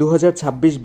দু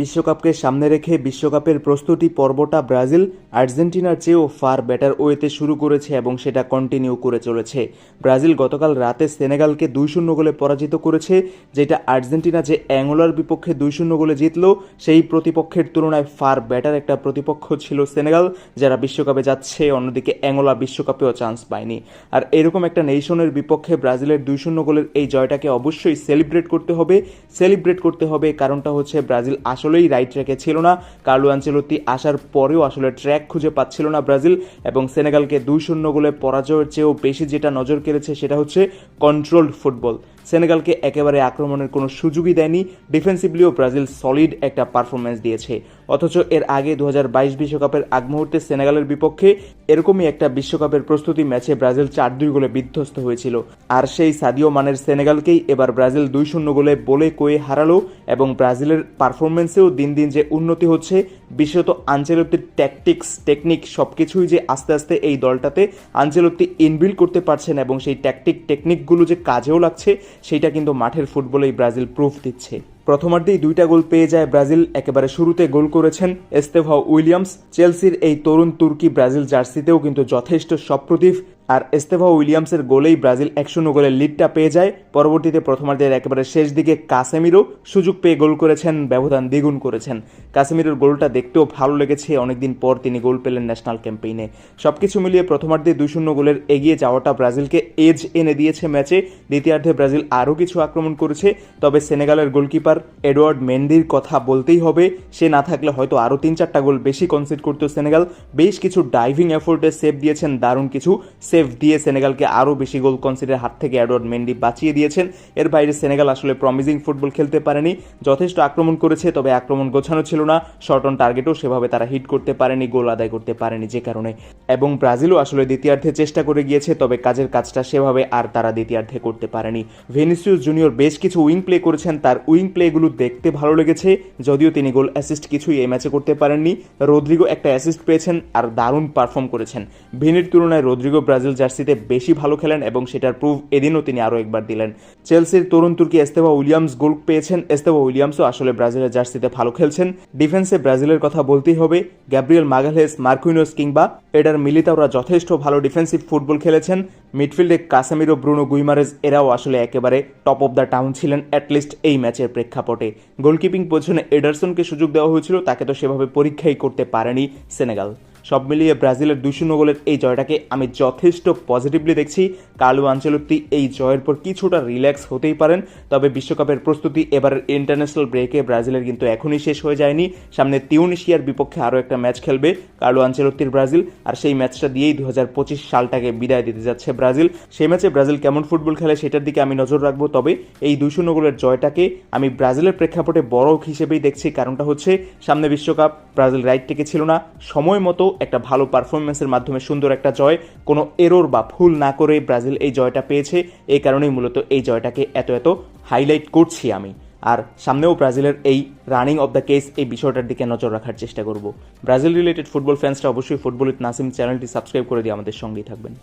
বিশ্বকাপকে সামনে রেখে বিশ্বকাপের প্রস্তুতি পর্বটা ব্রাজিল, আর্জেন্টিনার চেয়েও ফার বেটার ওয়েতে শুরু করেছে এবং সেটা কন্টিনিউ করে চলেছে। ব্রাজিল গতকাল রাতে সেনেগালকে দুই শূন্য গোলে পরাজিত করেছে, যেটা আর্জেন্টিনা যে অ্যাঙ্গোলার বিপক্ষে দুই শূন্য গোলে জিতল, সেই প্রতিপক্ষের তুলনায় ফার বেটার একটা প্রতিপক্ষ ছিল সেনেগাল, যারা বিশ্বকাপে যাচ্ছে, অন্যদিকে অ্যাঙ্গোলা বিশ্বকাপেও চান্স পায়নি। আর এরকম একটা নেশনের বিপক্ষে ব্রাজিলের দুই শূন্য গোলের এই জয়টাকে অবশ্যই সেলিব্রেট করতে হবে। সেলিব্রেট করতে হবে, কারণটা হচ্ছে ব্রাজিল আসলেই রাইট ট্র্যাকে ছিল না। কার্লো আঞ্চেলত্তি আসার পরেও আসলে ট্র্যাক খুঁজে পাচ্ছিল না ব্রাজিল এবং সেনেগালকে দুই শূন্য গোলে পরাজয়ের চেয়েও বেশি যেটা নজর কেড়েছে সেটা হচ্ছে কন্ট্রোলড ফুটবল সেনেগালকে একেবারে আক্রমণের কোনো সুযোগই দেয়নি। ডিফেন্সিভলিও ব্রাজিল সলিড একটা পারফরমেন্স দিয়েছে। অথচ এর আগে দু হাজার বাইশ বিশ্বকাপের আগ মুহূর্তে সেনেগালের বিপক্ষে এরকমই একটা বিশ্বকাপের প্রস্তুতি ম্যাচে ব্রাজিল চার দুই গোলে বিধ্বস্ত হয়েছিল। আর সেই সাদিও মানের সেনেগালকেই এবার ব্রাজিল দুই শূন্য গোলে বলে কয়ে হারালো এবং ব্রাজিলের পারফরমেন্সেও দিন দিন যে উন্নতি হচ্ছে বিশেষত আঞ্চেলত্তির ট্যাকটিক্স টেকনিক সব কিছুই যে আস্তে আস্তে এই দলটাতে আঞ্চেলত্তি ইনবিল্ড করতে পারছেন এবং সেই ট্যাকটিক টেকনিকগুলো যে কাজেও লাগছে, সেইটা কিন্তু মাঠের ফুটবলেই ব্রাজিল প্রুফ দিচ্ছে। প্রথমার্ধেই দুইটা গোল পেয়ে যায় ব্রাজিল, একেবারে শুরুতে গোল করেছেন এস্তেভা উইলিয়ামস। চেলসির এই তরুণ তুর্কি ব্রাজিল জার্সিতেও কিন্তু যথেষ্ট সপ্রতিভ আর এস্তেভা উইলিয়ামসের গোলেই ব্রাজিল এক শূন্য গোলের লিডটা পেয়ে যায়। পরবর্তীতে প্রথমার্ধের একেবারে শেষ দিকে কাসেমিরো সুযোগ পেয়ে গোল করেছেন, ব্যবধান দ্বিগুণ করেছেন। কাসেমিরোর গোলটা দেখতেও ভালো লেগেছে, অনেকদিন পর তিনি গোল পেলেন ন্যাশনাল ক্যাম্পেইনে সবকিছু মিলিয়ে প্রথমার্ধে দুই শূন্য গোলের এগিয়ে যাওয়াটা ব্রাজিলকে এজ এনে দিয়েছে ম্যাচে। দ্বিতীয়ার্ধে ব্রাজিল আরও কিছু আক্রমণ করেছে, তবে সেনেগালের গোলকিপার এডওয়ার্ড মেন্ডির কথা বলতেই হবে। সে না থাকলে হয়তো আরও তিন চারটা গোল বেশি কনসিড করতো সেনেগাল। বেশ কিছু ডাইভিং এফোর্টে সেভ দিয়েছেন দারুণ কিছু। সেভ দিয়ে সেনেগালকে আরও বেশি গোল কনসিডের হাত থেকে অ্যাডওয়ার্ড মেন্ডি বাঁচিয়ে দিয়েছেন। এর বাইরে সেনেগাল আসলে প্রমিজিং ফুটবল খেলতে পারেনি। যথেষ্ট আক্রমণ করেছে, তবে আক্রমণ গোছানো ছিল না। শর্ট অন টার্গেটও সেভাবে তারা হিট করতে পারেনি, গোল আদায় করতে পারেনি যে কারণে। এবং ব্রাজিলও আসলে দ্বিতীয়ার্ধে চেষ্টা করে গিয়েছে, তবে কাজের কাজটা সেভাবে আর তারা দ্বিতীয়ার্ধে করতে পারেনি। ভেনিসিউস জুনিয়র বেশ কিছু উইং প্লে করেছেন, তার উইং প্লেগুলো দেখতে ভালো লেগেছে। যদিও তিনি গোল অ্যাসিস্ট কিছুই এই ম্যাচে করতে পারেননি। রদ্রিগো একটা অ্যাসিস্ট পেয়েছেন আর দারুণ পারফর্ম করেছেন। ভিনির তুলনায় রদ্রিগো ব্রাজিল জার্সিতে বেশি ভালো খেলেন এবং সেটার প্রুফ এদিনও তিনি আরও একবার দিলেন। চেলসির তরুণ তুর্কি এস্তেভা উইলিয়ামস গোল পেয়েছেন। এস্তেভা উইলিয়ামসও আসলে ব্রাজিলের জার্সিতে ভালো খেলছেন। ডিফেন্সে ব্রাজিলের কথা বলতেই হবে। গ্যাব্রিয়েল মাগালেস, মার্কুইনোস কিংবা এডার মিলিতাওরা যথেষ্ট ভালো ডিফেন্সিভ ফুটবল খেলেছেন। মিডফিল্ডে কাসামিরো, ব্রুনো গুইমারেজ এরাও আসলে একেবারে টপ অফ দ্য টাউন ছিলেন অ্যাটলিস্ট এই ম্যাচের প্রেক্ষাপটে। গোলকিপিং পজিশনে এডারসনকে সুযোগ দেওয়া হয়েছিল, তাকে তো সেভাবে পরীক্ষাই করতে পারেনি সেনেগাল। সব মিলিয়ে ব্রাজিলের দুই শূন্য গোলের এই জয়টাকে আমি যথেষ্ট পজিটিভলি দেখছি। কালু আঞ্চলত্তি এই জয়ের পর কিছুটা রিল্যাক্স হতেই পারেন, তবে বিশ্বকাপের প্রস্তুতি এবারের ইন্টারন্যাশনাল ব্রেকে ব্রাজিলের কিন্তু এখনই শেষ হয়ে যায়নি। সামনে তিউনিশিয়ার বিপক্ষে আরও একটা ম্যাচ খেলবে কার্লো আঞ্চলত্তির ব্রাজিল, আর সেই ম্যাচটা দিয়েই দু হাজার পঁচিশ সালটাকে বিদায় দিতে যাচ্ছে ব্রাজিল। সেই ম্যাচে ব্রাজিল কেমন ফুটবল খেলে সেটার দিকে আমি নজর রাখব, তবে এই দুই শূন্য গোলের জয়টাকে আমি ব্রাজিলের প্রেক্ষাপটে বড় হিসেবেই দেখছি। কারণটা হচ্ছে, সামনে বিশ্বকাপ ব্রাজিল রাইট টেকে ছিল না। সময় মতো একটা ভালো পারফরমেন্সের মাধ্যমে সুন্দর একটা জয়। কোনো এরোর বা ভুল না করে ব্রাজিল এই জয়টা পেয়েছে। এই কারণেই মূলত এই জয়টাকে এত এত হাইলাইট করছি আমি। আর সামনেও ব্রাজিলের এই রানিং অফ দ্য কেস এই বিষয়টার দিকে নজর রাখার চেষ্টা করব। ব্রাজিল রিলেটেড ফুটবল ফ্যান্সরা অবশ্যই ফুটবল উইথ নাসিম চ্যানেলটি সাবস্ক্রাইব করে দিয়ে আমাদের সঙ্গেই থাকবেন।